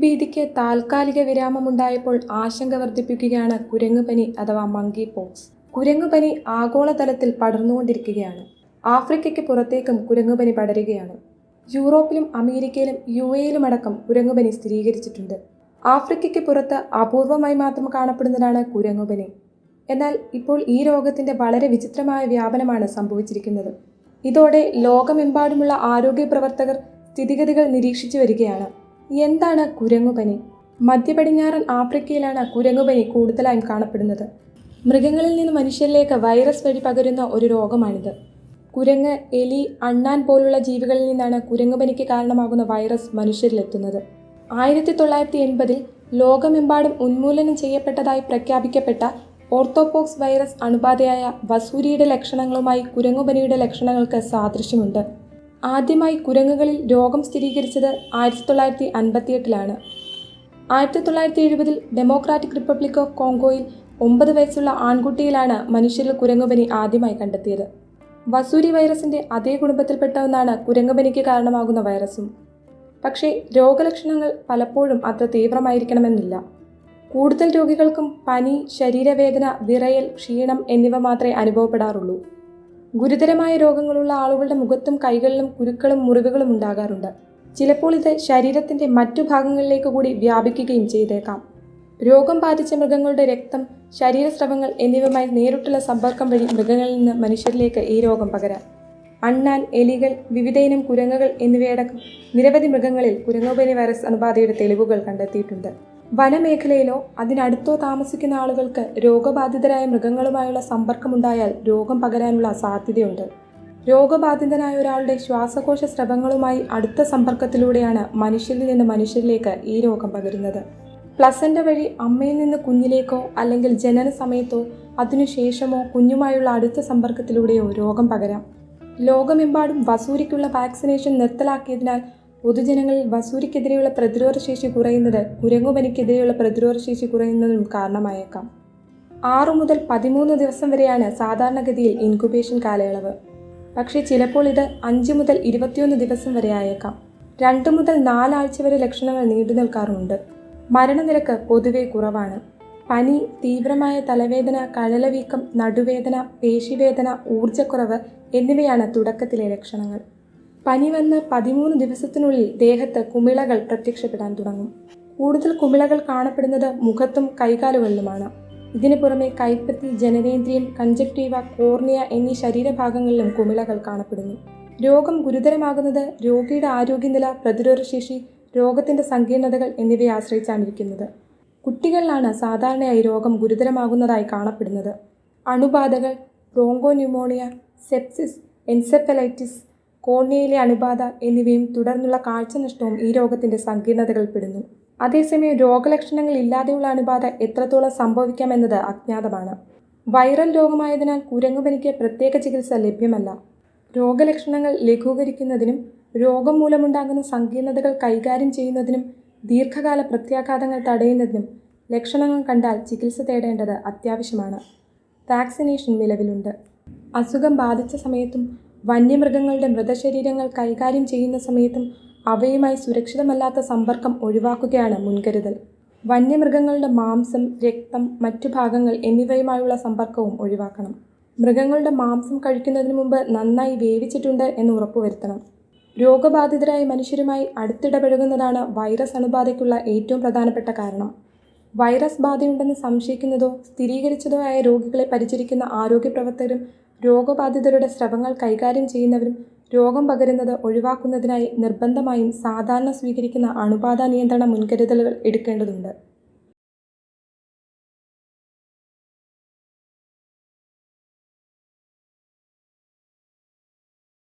രോഗബാധയ്ക്ക് താൽക്കാലിക വിരാമമുണ്ടായപ്പോൾ ആശങ്ക വർദ്ധിപ്പിക്കുകയാണ് കുരങ്ങുപനി അഥവാ മങ്കി പോക്സ് കുരങ്ങുപനി ആഗോളതലത്തിൽ പടർന്നുകൊണ്ടിരിക്കുകയാണ്. ആഫ്രിക്കയ്ക്ക് പുറത്തേക്കും കുരങ്ങുപനി പടരുകയാണ്. യൂറോപ്പിലും അമേരിക്കയിലും യു എയിലുമടക്കം കുരങ്ങുപനി സ്ഥിരീകരിച്ചിട്ടുണ്ട്. ആഫ്രിക്കയ്ക്ക് പുറത്ത് അപൂർവമായി മാത്രം കാണപ്പെടുന്നതാണ് കുരങ്ങുപനി. എന്നാൽ ഇപ്പോൾ ഈ രോഗത്തിന്റെ വളരെ വിചിത്രമായ വ്യാപനമാണ് സംഭവിച്ചിരിക്കുന്നത്. ഇതോടെ ലോകമെമ്പാടുമുള്ള ആരോഗ്യ പ്രവർത്തകർ സ്ഥിതിഗതികൾ നിരീക്ഷിച്ചു വരികയാണ്. എന്താണ് കുരങ്ങുപനി? മധ്യപടിഞ്ഞാറൻ ആഫ്രിക്കയിലാണ് കുരങ്ങുപനി കൂടുതലായും കാണപ്പെടുന്നത്. മൃഗങ്ങളിൽ നിന്ന് മനുഷ്യരിലേക്ക് വൈറസ് വഴി പകരുന്ന ഒരു രോഗമാണിത്. കുരങ്ങ് എലി അണ്ണാൻ പോലുള്ള ജീവികളിൽ നിന്നാണ് കുരങ്ങുപനിക്ക് കാരണമാകുന്ന വൈറസ് മനുഷ്യരിലെത്തുന്നത്. ആയിരത്തി തൊള്ളായിരത്തി എൺപതിൽ ലോകമെമ്പാടും ഉന്മൂലനം ചെയ്യപ്പെട്ടതായി പ്രഖ്യാപിക്കപ്പെട്ട ഓർത്തോപോക്സ് വൈറസ് അണുബാധയായ വസൂരിയുടെ ലക്ഷണങ്ങളുമായി കുരങ്ങുപനിയുടെ ലക്ഷണങ്ങൾക്ക് സാദൃശ്യമുണ്ട്. ആദ്യമായി കുരങ്ങുകളിൽ രോഗം സ്ഥിരീകരിച്ചത് ആയിരത്തി തൊള്ളായിരത്തി അൻപത്തിയെട്ടിലാണ് ആയിരത്തി തൊള്ളായിരത്തി എഴുപതിൽ ഡെമോക്രാറ്റിക് റിപ്പബ്ലിക് ഓഫ് കോങ്കോയിൽ ഒമ്പത് വയസ്സുള്ള ആൺകുട്ടിയിലാണ് മനുഷ്യരിൽ കുരങ്ങുപനി ആദ്യമായി കണ്ടെത്തിയത്. വസൂരി വൈറസിന്റെ അതേ കുടുംബത്തിൽപ്പെട്ട ഒന്നാണ് കുരങ്ങുപനിക്ക് കാരണമാകുന്ന വൈറസും. പക്ഷേ രോഗലക്ഷണങ്ങൾ പലപ്പോഴും അത്ര തീവ്രമായിരിക്കണമെന്നില്ല. കൂടുതൽ രോഗികൾക്കും പനി ശരീരവേദന വിറയൽ ക്ഷീണം എന്നിവ മാത്രമേ അനുഭവപ്പെടാറുള്ളൂ. ഗുരുതരമായ രോഗങ്ങളുള്ള ആളുകളുടെ മുഖത്തും കൈകളിലും കുരുക്കളും മുറിവുകളും ഉണ്ടാകാറുണ്ട്. ചിലപ്പോൾ ഇത് ശരീരത്തിന്റെ മറ്റു ഭാഗങ്ങളിലേക്ക് കൂടി വ്യാപിക്കുകയും ചെയ്തേക്കാം. രോഗം ബാധിച്ച മൃഗങ്ങളുടെ രക്തം ശരീരസ്രവങ്ങൾ എന്നിവയുമായി നേരിട്ടുള്ള സമ്പർക്കം വഴി മൃഗങ്ങളിൽ നിന്ന് മനുഷ്യരിലേക്ക് ഈ രോഗം പകരാം. അണ്ണാൻ എലികൾ വിവിധയിനം കുരങ്ങുകൾ എന്നിവയടക്കം നിരവധി മൃഗങ്ങളിൽ കുരങ്ങോപനി വൈറസ് അണുബാധയുടെ തെളിവുകൾ കണ്ടെത്തിയിട്ടുണ്ട്. വനമേഖലയിലോ അതിനടുത്തോ താമസിക്കുന്ന ആളുകൾക്ക് രോഗബാധിതരായ മൃഗങ്ങളുമായുള്ള സമ്പർക്കമുണ്ടായാൽ രോഗം പകരാനുള്ള സാധ്യതയുണ്ട്. രോഗബാധിതനായ ഒരാളുടെ ശ്വാസകോശ സ്രവങ്ങളുമായി അടുത്ത സമ്പർക്കത്തിലൂടെയാണ് മനുഷ്യരിൽ നിന്ന് മനുഷ്യരിലേക്ക് ഈ രോഗം പകരുന്നത്. പ്ലസന്റ വഴി അമ്മയിൽ നിന്ന് കുഞ്ഞിലേക്കോ അല്ലെങ്കിൽ ജനന സമയത്തോ അതിനുശേഷമോ കുഞ്ഞുമായുള്ള അടുത്ത സമ്പർക്കത്തിലൂടെയോ രോഗം പകരാം. ലോകമെമ്പാടും വസൂരിക്കുള്ള വാക്സിനേഷൻ നിർത്തലാക്കിയതിനാൽ പൊതുജനങ്ങളിൽ വസൂരിക്കെതിരെയുള്ള പ്രതിരോധ ശേഷി കുറയുന്നത് കുരങ്ങുപനിക്കെതിരെയുള്ള പ്രതിരോധ ശേഷി കുറയുന്നതിനും കാരണമായേക്കാം. ആറു മുതൽ പതിമൂന്ന് ദിവസം വരെയാണ് സാധാരണഗതിയിൽ ഇൻകുബേഷൻ കാലയളവ്. പക്ഷേ ചിലപ്പോൾ ഇത് അഞ്ച് മുതൽ ഇരുപത്തിയൊന്ന് ദിവസം വരെ ആയേക്കാം. രണ്ട് മുതൽ നാലാഴ്ച വരെ ലക്ഷണങ്ങൾ നീണ്ടു നിൽക്കാറുണ്ട് മരണനിരക്ക് പൊതുവെ കുറവാണ്. പനി തീവ്രമായ തലവേദന കഴലവീക്കം നടുവേദന പേശിവേദന ഊർജക്കുറവ് എന്നിവയാണ് തുടക്കത്തിലെ ലക്ഷണങ്ങൾ. പനി വന്ന് പതിമൂന്ന് ദിവസത്തിനുള്ളിൽ ദേഹത്ത് കുമിളകൾ പ്രത്യക്ഷപ്പെടാൻ തുടങ്ങും. കൂടുതൽ കുമിളകൾ കാണപ്പെടുന്നത് മുഖത്തും കൈകാലുകളിലുമാണ്. ഇതിനു പുറമെ കൈപ്പത്തി ജനനേന്ദ്രിയം കഞ്ചക്റ്റീവ കോർണിയ എന്നീ ശരീരഭാഗങ്ങളിലും കുമിളകൾ കാണപ്പെടുന്നു. രോഗം ഗുരുതരമാകുന്നത് രോഗിയുടെ ആരോഗ്യനില പ്രതിരോധശേഷി രോഗത്തിന്റെ സങ്കീർണതകൾ എന്നിവയെ ആശ്രയിച്ചാണിരിക്കുന്നത്. കുട്ടികളിലാണ് സാധാരണയായി രോഗം ഗുരുതരമാകുന്നതായി കാണപ്പെടുന്നത്. അണുബാധകൾ ബ്രോങ്കോന്യൂമോണിയ സെപ്സിസ് എൻസെഫലൈറ്റിസ് കോർണിയയിലെ അണുബാധ എന്നിവയും തുടർന്നുള്ള കാഴ്ചനഷ്ടവും ഈ രോഗത്തിന്റെ സങ്കീർണതകൾപ്പെടുന്നു അതേസമയം രോഗലക്ഷണങ്ങൾ ഇല്ലാതെയുള്ള അണുബാധ എത്രത്തോളം സംഭവിക്കാമെന്നത് അജ്ഞാതമാണ്. വൈറൽ രോഗമായതിനാൽ കുരങ്ങുപനിക്ക് പ്രത്യേക ചികിത്സ ലഭ്യമല്ല. രോഗലക്ഷണങ്ങൾ ലഘൂകരിക്കുന്നതിനും രോഗം മൂലമുണ്ടാകുന്ന സങ്കീർണതകൾ കൈകാര്യം ചെയ്യുന്നതിനും ദീർഘകാല പ്രത്യാഘാതങ്ങൾ തടയുന്നതിനും ലക്ഷണങ്ങൾ കണ്ടാൽ ചികിത്സ തേടേണ്ടത് അത്യാവശ്യമാണ്. വാക്സിനേഷൻ നിലവിലുണ്ട്. അസുഖം ബാധിച്ച സമയത്തും വന്യമൃഗങ്ങളുടെ മൃതശരീരങ്ങൾ കൈകാര്യം ചെയ്യുന്ന സമയത്തും അവയുമായി സുരക്ഷിതമല്ലാത്ത സമ്പർക്കം ഒഴിവാക്കുകയാണ് മുൻകരുതൽ. വന്യമൃഗങ്ങളുടെ മാംസം രക്തം മറ്റു ഭാഗങ്ങൾ എന്നിവയുമായുള്ള സമ്പർക്കവും ഒഴിവാക്കണം. മൃഗങ്ങളുടെ മാംസം കഴിക്കുന്നതിന് മുമ്പ് നന്നായി വേവിച്ചിട്ടുണ്ട് എന്ന് ഉറപ്പുവരുത്തണം. രോഗബാധിതരായ മനുഷ്യരുമായി അടുത്തിടപഴകുന്നതാണ് വൈറസ് അണുബാധയ്ക്കുള്ള ഏറ്റവും പ്രധാനപ്പെട്ട കാരണം. വൈറസ് ബാധയുണ്ടെന്ന് സംശയിക്കുന്നതോ സ്ഥിരീകരിച്ചതോ ആയ രോഗികളെ പരിചരിക്കുന്ന ആരോഗ്യ പ്രവർത്തകരും രോഗബാധിതരുടെ സ്രവങ്ങൾ കൈകാര്യം ചെയ്യുന്നവരും രോഗം പകരുന്നത് ഒഴിവാക്കുന്നതിനായി നിർബന്ധമായും സാധാരണ സ്വീകരിക്കുന്ന അണുബാധ നിയന്ത്രണ മുൻകരുതലുകൾ എടുക്കേണ്ടതുണ്ട്.